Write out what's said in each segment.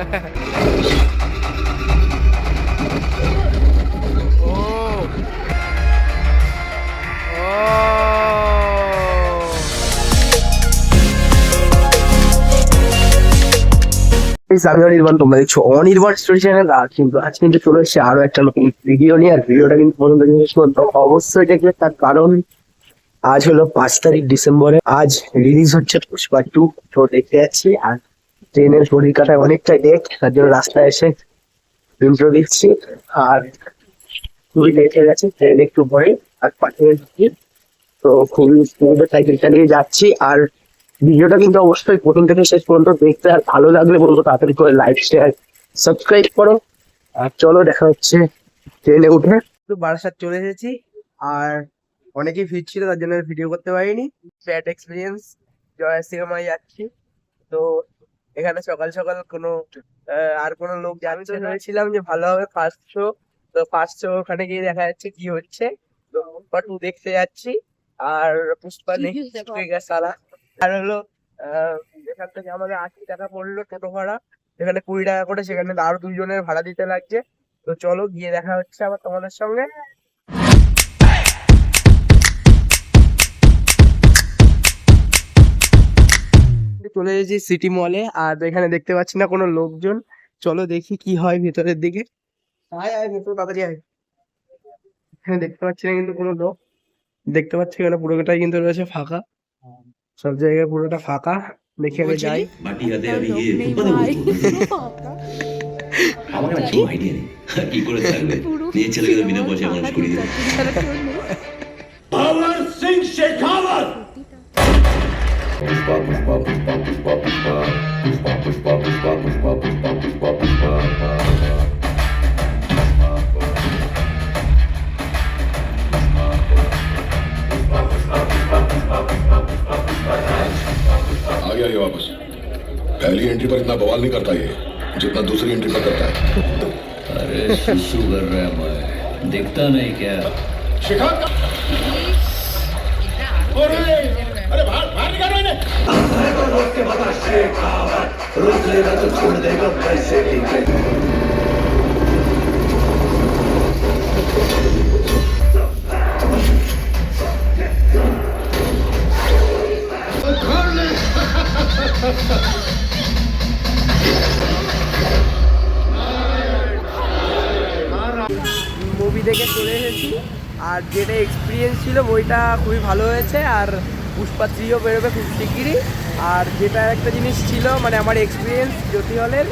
আমি অনির্বাণ তোমরা দেখছ অনির্বাণ স্টোরি চ্যানেল আর কিন্তু আজ কিন্তু চলে এসেছে আরও একটা নতুন ভিডিও নিয়ে, আর ভিডিওটা কিন্তু পর্যন্ত জিনিস করতো অবশ্যই দেখবে, তার কারণ আজ হলো পাঁচ তারিখ ডিসেম্বরে, আজ রিলিজ হচ্ছে পুষ্পা টু তো দেখতে যাচ্ছি, আর ট্রেনের ঘড়ির কাটায় অনেকটাই লেট তার জন্য রাস্তায় এসে ইন্ট্রো দিচ্ছি। আর খুবই লেট হয়ে গেছে ট্রেন একটু ভয়ে আর পাঠিয়ে দিচ্ছি। তো খুবই স্পিডে সাইকেলটা নিয়ে যাচ্ছি। আর ভিডিওটা কিন্তু অবশ্যই প্রথম থেকে শেষ পর্যন্ত দেখতে আর ভালো লাগলে বলব তাড়াতাড়ি করে লাইক শেয়ার সাবস্ক্রাইব করো। আর চলো, দেখা হচ্ছে ট্রেনে উঠে। তো বারাসাত চলে এসেছি, আর অনেকেই ভিড় ছিল তার জন্য ভিডিও করতে পারিনি। ব্যাড এক্সপিরিয়েন্স জয়া সিনেমায় যাচ্ছি। তো এখানে সকাল সকাল কোনো আর কোনো লোক জানতে ভেবেছিলাম যে ভালো হবে ফার্স্ট শো তো ফার্স্ট শো ওখানে গিয়ে দেখা যাচ্ছে কি হচ্ছে। তো পুষ্পা টু দেখতে যাচ্ছি। আর পুষ্পা নেক্সট সারা। আর হলো আহ, এখান থেকে আমাদের আশি টাকা পড়ল টোটো ভাড়া। এখানে কুড়ি টাকা করে সেখানে আরও দুজনের ভাড়া দিতে লাগছে। তো চলো গিয়ে দেখা হচ্ছে আবার তোমাদের সঙ্গে। চলে এসেছি সিটি মলে আর এখানে দেখতে পাচ্ছি না কোনো লোকজন। চলো দেখি কি হয় ভেতরের দিকে। আয় আয় ভেতর তাড়াতাড়ি আয়। এখানে দেখতে পাচ্ছি না কিন্তু কোনো লোক। দেখতে পাচ্ছি এখানে পুরোটাই কিন্তু রয়েছে ফাঁকা। সব জায়গায় পুরোটা ফাঁকা। দেখে আমি যাই আমার কি করে থাকবে? নিজের ছেলেকে বিনা পয়সায় মানুষ করিয়ে দেবে। पहली एंट्री पर इतना बवाल नहीं करता ये जितना दूसरी एंट्री पर करता है। अरे सुसु कर रहा है मैं दिखता नहीं क्या। शिखा अरे মুভি দেখে চলে এসেছি। আর যেটা এক্সপিরিয়েন্স ছিল, বইটা খুবই ভালো হয়েছে। আর পুষ্পা থ্রিও বেরোবে খুব শিগগিরই। আর যেটা একটা জিনিস ছিল মানে আমার এক্সপিরিয়েন্স জ্যোতি হলের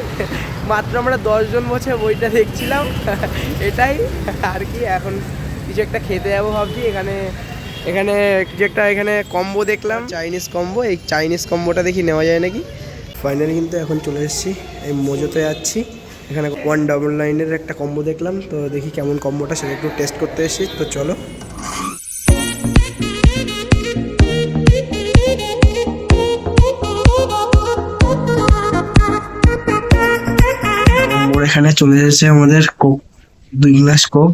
মাত্র আমরা দশজন বসে বইটা দেখছিলাম এটাই আর কি। এখন কিছু একটা খেতে যাব ভাবছি এখানে এখানে কিছু একটা এখানে কম্বো দেখলাম। চাইনিজ কম্বো এই চাইনিজ কম্বোটা দেখি নেওয়া যায় নাকি? ফাইনালি কিন্তু এখন চলে এসেছি এই মোজোতে যাচ্ছি। এখানে ওয়ান ডাবল নাইনের একটা কম্বো দেখলাম তো দেখি কেমন কম্বোটা সেটা একটু টেস্ট করতে এসেছি তো চলো। মোর এখানে চলে এসেছে আমাদের কোক দুই গ্লাস কোক।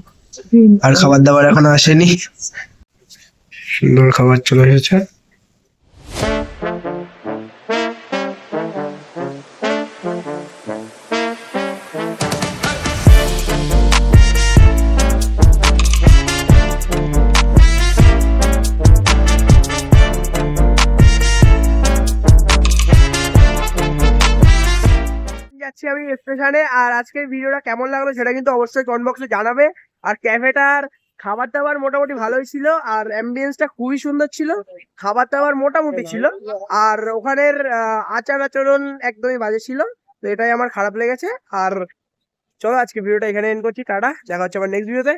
আর খাবার দাবার এখনও আসেনি। সুন্দর খাবার চলে এসেছে। যাচ্ছি আমি স্টেশনে আর আজকের ভিডিওটা কেমন লাগল সেটা কিন্তু অবশ্যই কমেন্ট বক্সে জানাবে। আর ক্যাফেটার খাবার দাবার মোটামুটি ভালোই ছিল, আর অ্যাম্বিয়েন্সটা খুবই সুন্দর ছিল। খাবার দাবার মোটামুটি ছিল, আর ওখানের আচার আচরণ একদমই বাজে ছিল, তো এটাই আমার খারাপ লেগেছে। আর চলো আজকে ভিডিওটা এখানে এন্ড করছি, টাটা, দেখা হচ্ছে আমার নেক্সট ভিডিওতে